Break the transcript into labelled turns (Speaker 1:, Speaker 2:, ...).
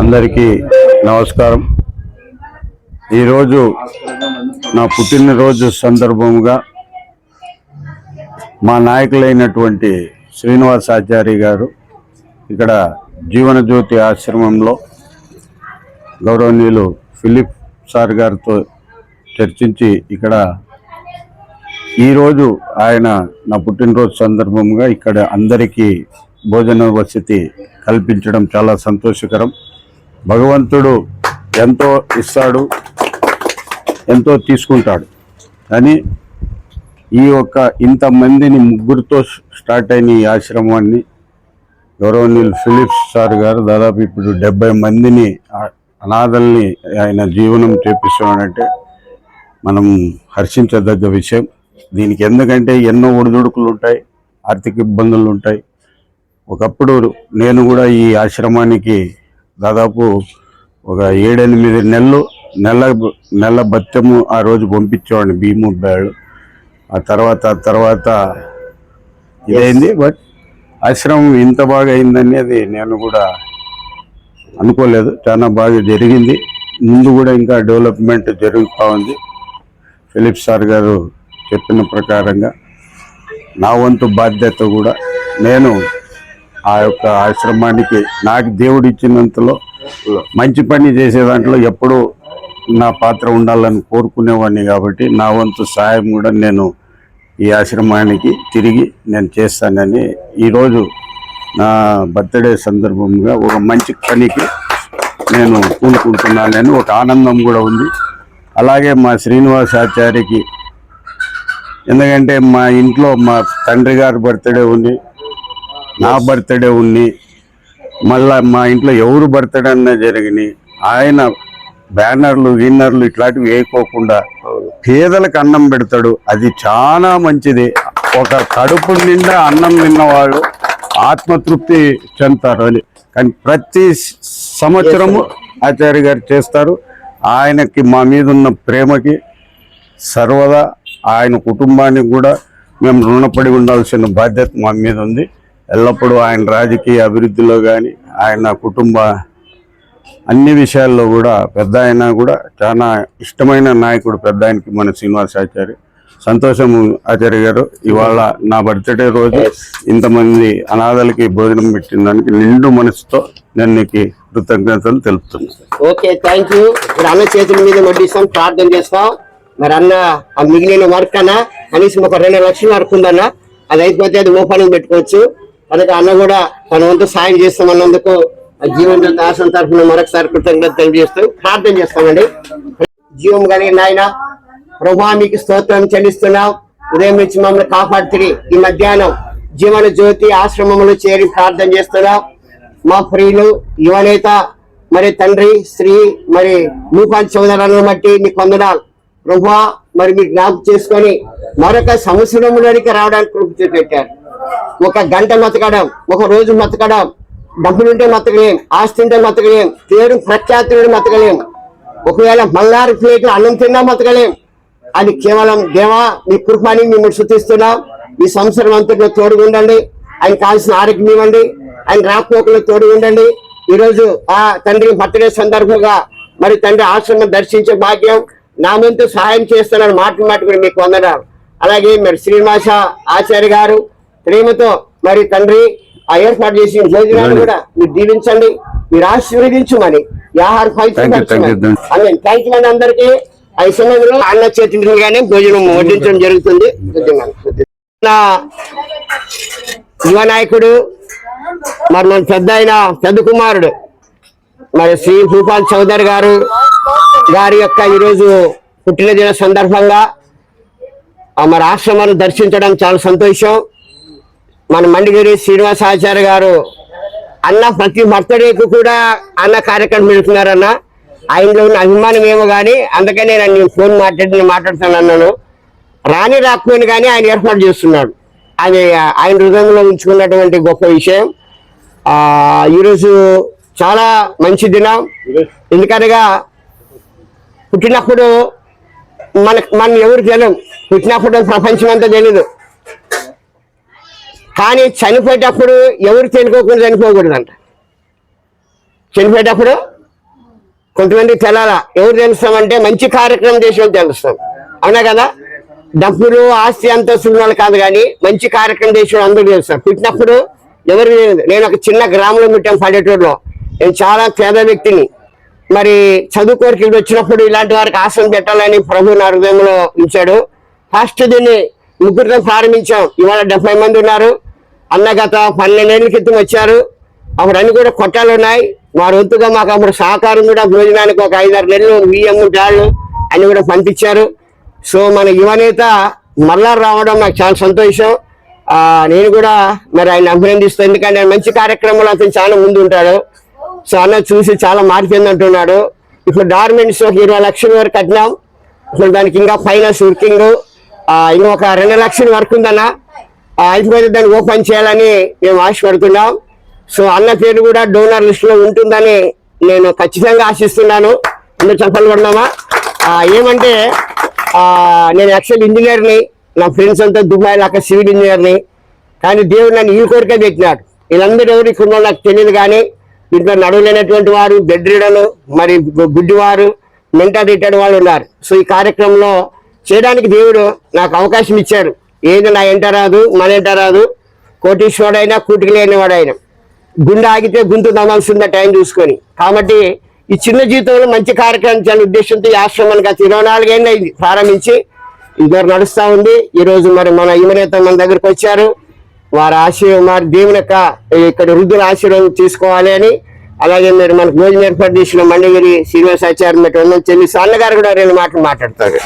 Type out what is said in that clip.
Speaker 1: అందరికీ నమస్కారం. ఈరోజు నా పుట్టినరోజు సందర్భంగా మా నాయకులైనటువంటి శ్రీనివాసాచారి గారు ఇక్కడ జీవనజ్యోతి ఆశ్రమంలో గౌరవనీయులు ఫిలిప్ సార్ గారితో చర్చించి ఇక్కడ ఈరోజు ఆయన నా పుట్టినరోజు సందర్భంగా ఇక్కడ అందరికీ భోజన వసతి కల్పించడం చాలా సంతోషకరం. భగవంతుడు ఎంతో ఇస్తాడు ఎంతో తీసుకుంటాడు. కానీ ఈ యొక్క ఇంతమందిని ముగ్గురితో స్టార్ట్ అయిన ఈ ఆశ్రమాన్ని గౌరవనీయులు ఫిలిప్స్ సార్ గారు దాదాపు ఇప్పుడు డెబ్బై మందిని అనాథల్ని ఆయన జీవనం చేపిస్తున్నాడంటే మనం హర్షించదగ్గ విషయం. దీనికి ఎందుకంటే ఎన్నో ఒడిదుడుకులు ఉంటాయి ఆర్థిక ఇబ్బందులు ఉంటాయి ఒకప్పుడు నేను కూడా ఈ ఆశ్రమానికి దాదాపు ఒక ఏడెనిమిది నెలలు నెల నెల బత్యము ఆ రోజు పంపించేవాడిని భీము బ్యాళ్ళు ఆ తర్వాత తర్వాత ఇదైంది. బట్ ఆశ్రమం ఇంత బాగా అయిందనేది నేను కూడా అనుకోలేదు. చాలా బాగా జరిగింది. ముందు కూడా ఇంకా డెవలప్మెంట్ జరుగుతూ ఉంది. ఫిలిప్ సార్ గారు చెప్పిన ప్రకారంగా నా వంతు బాధ్యత కూడా నేను ఆ యొక్క ఆశ్రమానికి నాకు దేవుడు ఇచ్చినంతలో మంచి పని చేసే దాంట్లో ఎప్పుడూ నా పాత్ర ఉండాలని కోరుకునేవాడిని కాబట్టి నా వంతు సహాయం కూడా నేను ఈ ఆశ్రమానికి తిరిగి నేను చేస్తానని ఈరోజు నా బర్త్డే సందర్భంగా ఒక మంచి పనికి నేను పూనుకుంటున్నానని ఒక ఆనందం కూడా ఉంది. అలాగే మా శ్రీనివాస ఆచార్యకి ఎందుకంటే మా ఇంట్లో మా తండ్రి గారి బర్త్డే ఉంది. నా బర్త్డే ఉంది మళ్ళా మా ఇంట్లో ఎవరు బర్త్డే అన్నా జరిగినాయి ఆయన బ్యానర్లు విన్నర్లు ఇట్లాంటివి వేయకోకుండా పేదలకు అన్నం పెడతాడు. అది చాలా మంచిది. ఒక కడుపు నిండా అన్నం తిన్నవాళ్ళు ఆత్మతృప్తి చెందుతారు అని. కానీ ప్రతి సంవత్సరము ఆచార్య గారు చేస్తారు. ఆయనకి మా మీద ఉన్న ప్రేమకి సర్వదా ఆయన కుటుంబానికి కూడా మేము రుణపడి ఉండాల్సిన బాధ్యత మా మీద ఉంది ఎల్లప్పుడూ ఆయన రాజకీయ అభివృద్ధిలో కానీ ఆయన కుటుంబ అన్ని విషయాల్లో కూడా పెద్ద ఆయన కూడా చాలా ఇష్టమైన నాయకుడు పెద్ద ఆయనకి మన శ్రీనివాస్ ఆచార్య సంతోషం ఆచార్య గారు ఇవాళ నా బర్త్డే రోజు ఇంతమంది అనాథలకి భోజనం పెట్టిన దానికి నిండు మనసుతో నేను నీకు కృతజ్ఞతలు తెలుపుతున్నాను
Speaker 2: ఓకే థ్యాంక్ యూ ఇప్పుడు అన్న చేతుల మీద వడ్డిస్తాం ప్రార్థన చేస్తాం. మరి అన్న ఆ మిగిలిన వర్క్ అన్న కనీసం ఒక రెండు లక్షల వర్క్ ఉందన్న అది అయిపోతే అది ఓపెనింగ్ పెట్టుకోవచ్చు. అందుకే అన్న కూడా తన వంతు సాయం చేస్తామన్నందుకు ఆ జీవన తరఫున మరొకసారి కృతజ్ఞత తెలియజేస్తూ ప్రార్థన చేస్తామండి. జీవం కలిగిన నాయన ప్రభా మీకు స్తోత్రం చెల్లిస్తున్నాం. ఉదయం నుంచి మమ్మల్ని కాపాడుతుంది ఈ మధ్యాహ్నం జీవన జ్యోతి ఆశ్రమంలో చేరి ప్రార్థన చేస్తున్నాం. మా ప్రియులు యువనేత మరి తండ్రి స్త్రీ మరి నూపాన్ చౌదరాలను బట్టి మీకు వందనాలు. ప్రభా మరి మీరు జ్ఞాపకం చేసుకొని మరొక సంవత్సరంలోనికి రావడానికి కృప పెట్టారు ఒక గంట మతకడం ఒక రోజు మతకడం డబ్బులుంటే మతకలేం ఆస్తి ఉంటే మతకలేం పేరు ప్రఖ్యాతులు మతకలేం ఒకవేళ మల్లారి ప్లేట్లు అన్నం తిన్నా మతకలేం. అది కేవలం దేవా మీ కృపాని మిమ్మల్ని శుతిస్తున్నాం ఈ సంవత్సరం అంతట్లో తోడుగా ఉండండి. ఆయన కావాల్సిన ఆరోగ్యం ఇవ్వండి. ఆయన రాకపోకలు తోడుగా ఉండండి. ఈరోజు ఆ తండ్రి బర్త్డే సందర్భంగా మరి తండ్రి ఆశ్రమం దర్శించే భాగ్యం నా వంతు సహాయం చేస్తున్నాను మాట మాట కూడా మీకు వందనాలు. అలాగే మరి శ్రీనివాస ఆచార్య గారు ప్రేమతో మరి తండ్రి ఆ ఏర్పాటు చేసిన భోజనాలు కూడా మీరు దీవించండి మీరు ఆశీర్వదించమని ఆహార. థ్యాంక్ యూ అందరికీ. సమయంలో అన్న చేతిగానే భోజనం వడ్డించడం జరుగుతుంది. నా యువ నాయకుడు మరి మన పెద్ద ఆయన పెద్ద కుమారుడు మరి శ్రీ భూపాల్ చౌదరి గారు గారి యొక్క ఈరోజు పుట్టినదిన సందర్భంగా ఆ మరి ఆశ్రమాన్ని దర్శించడం చాలా సంతోషం. మన మండిగిరి శ్రీనివాసాచార్య గారు అన్న ప్రతి బర్త్డేకు కూడా అన్న కార్యక్రమం పెడుతున్నారన్న. ఆయనలో ఉన్న అభిమానం ఏమో కానీ అందుకనే నేను ఫోన్ మాట్లాడి నేను మాట్లాడుతాను అన్నాను. రాని రాకపోయిన కానీ ఆయన ఏర్పాటు చేస్తున్నాడు. అది ఆయన హృదయంలో ఉంచుకున్నటువంటి గొప్ప విషయం. ఈరోజు చాలా మంచి దినం. ఎందుకనగా పుట్టినప్పుడు మన మనం ఎవరు తెలియదు పుట్టినప్పుడు ప్రపంచం అంతా తెలియదు కానీ చనిపోయేటప్పుడు ఎవరు తెలుకోకుండా చనిపోకూడదంట. చనిపోయేటప్పుడు కొంతమంది తెలాలా ఎవరు తెలుస్తామంటే మంచి కార్యక్రమం చేసే వాళ్ళు తెలుస్తాం. అవునా కదా? డబ్బులు ఆస్తి అంతస్తులు వాళ్ళు కాదు కానీ మంచి కార్యక్రమం చేసే వాళ్ళు అందరూ తెలుస్తారు పుట్టినప్పుడు ఎవరు తెలియదు. నేను ఒక చిన్న గ్రామంలో పుట్టాం పల్లెటూరులో. నేను చాలా పేద వ్యక్తిని. మరి చదువుకోరికి వచ్చినప్పుడు ఇలాంటి వారికి ఆశ్రమం పెట్టాలని ప్రభు నా హృదయంలో ఉంచాడు. ఫస్ట్ దీన్ని ముగ్గురితో ప్రారంభించాం. ఇవాళ డెబ్బై మంది ఉన్నారు. అన్న గత పన్నెండేళ్ళ క్రితం వచ్చారు. అప్పుడు అన్ని కూడా కొట్టాలు ఉన్నాయి వారు వంతుగా మాకు అప్పుడు సహకారం కూడా భోజనానికి ఒక ఐదారు నెలలు బియ్యం డాళ్ళు అన్ని కూడా పంపించారు. సో మన యువనేత మళ్ళా రావడం నాకు చాలా సంతోషం. నేను కూడా మరి ఆయన అభినందిస్తాను ఎందుకంటే ఆయన మంచి కార్యక్రమంలో అతను చాలా ముందు ఉంటాడు సో అన్న చూసి చాలా మారిపోయింది అంటున్నాడు. ఇప్పుడు డార్మెంట్స్ ఒక ఇరవై లక్షల వరకు కట్టినాం. ఇప్పుడు దానికి ఇంకా ఫైనాన్స్ వర్కింగ్ ఇంకా ఒక రెండు లక్షల వరకు ఉందన్న. అయితే అయిపోతే దాన్ని ఓపెన్ చేయాలని మేము ఆశపడుతున్నాం. సో అన్న పేరు కూడా డోనర్ లిస్ట్లో ఉంటుందని నేను ఖచ్చితంగా ఆశిస్తున్నాను. అందరూ చెప్పలు ఏమంటే నేను యాక్చువల్ ఇంజనీర్ని నా ఫ్రెండ్స్ అంతా దుబాయ్ అక్కడ సివిల్ ఇంజనీర్ని కానీ దేవుడు నన్ను ఈ కోరిక పెట్టినాడు. వీళ్ళందరూ ఎవరు ఇక్కడ నాకు తెలియదు కానీ ఇంట్లో నడవలేనటువంటి వారు బెడ్రీడలు మరి గుడ్డివారు మెంటల్ తిట్టని వాళ్ళు ఉన్నారు. సో ఈ కార్యక్రమంలో చేయడానికి దేవుడు నాకు అవకాశం ఇచ్చారు. ఏది నా ఎంట రాదు మన ఎంట రాదు కోటీశ్వరుడైనా కూటికి లేని వాడైనా గుండె ఆగితే గుంతు నమ్మాల్సిందే టైం చూసుకొని. కాబట్టి ఈ చిన్న జీవితంలో మంచి కార్యక్రమం చేయాలని ఉద్దేశంతో ఈ ఆశ్రమానికి గత ఇరవై నాలుగేళ్ళు ప్రారంభించి. ఇద్దరు నడుస్తూ ఉంది. ఈరోజు మరి మన యువనేత మన దగ్గరకు వచ్చారు. వారి ఆశీర్వాదం వారి దేవుని యొక్క ఇక్కడ వృద్ధుల ఆశీర్వాదం తీసుకోవాలి అని అలాగే మీరు మనకు భోజనం ఏర్పాటు చేసిన మండగిరి శ్రీనివాసాచార్య చెల్లి అన్నగారు కూడా రెండు మాటలు మాట్లాడతారు.